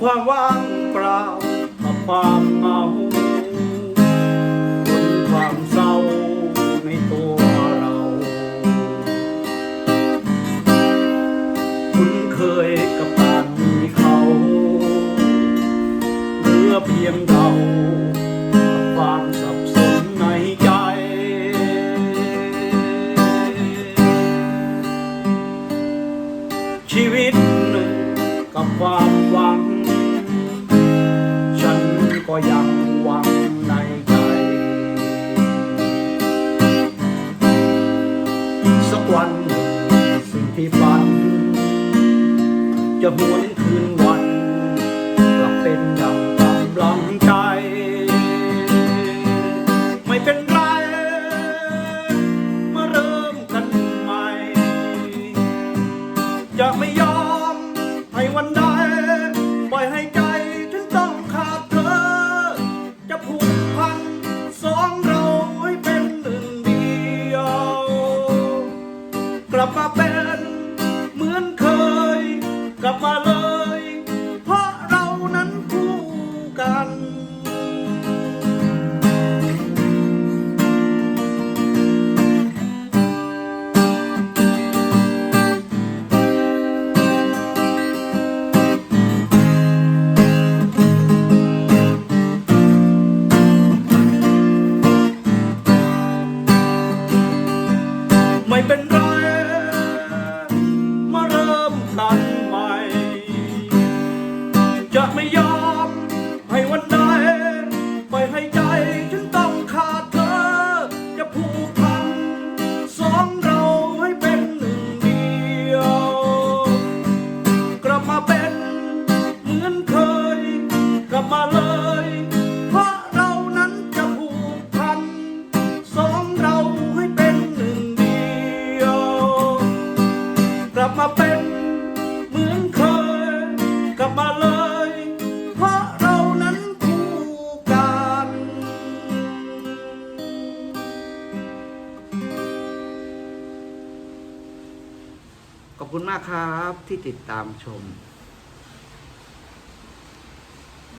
ความว่างเปล่ากับความเหงาคนความเศร้าในตัวเรา คุ้นเคยกับการมีเขาเหลือเพียงเรากับความสับสนในใจชีวิตหนึ่งกับความวัง ยังหวังในใจ สักวันหนึ่งสิ่งที่ฝัน จะหวนคืนวันกลับเป็นดังกำลังใจ ไม่เป็นไร มาเริ่มกันใหม่ จะไม่ยอมให้วันใด เป็นเหมือนเคย กลับมาเลย จะไม่ยอม ให้วันใดปล่อยให้ใจฉันต้องขาดเธอ จะผูกพันสองเราให้เป็นหนึ่งเดียว กลับมาเป็นเหมือนเคย กลับมาเลย เพราะเรานั้นจะผูกพันสองเราให้เป็นหนึ่งเดียว กลับมาเป็นเหมือนเคย กลับมาเลย ขอบคุณมากครับที่ติดตามชม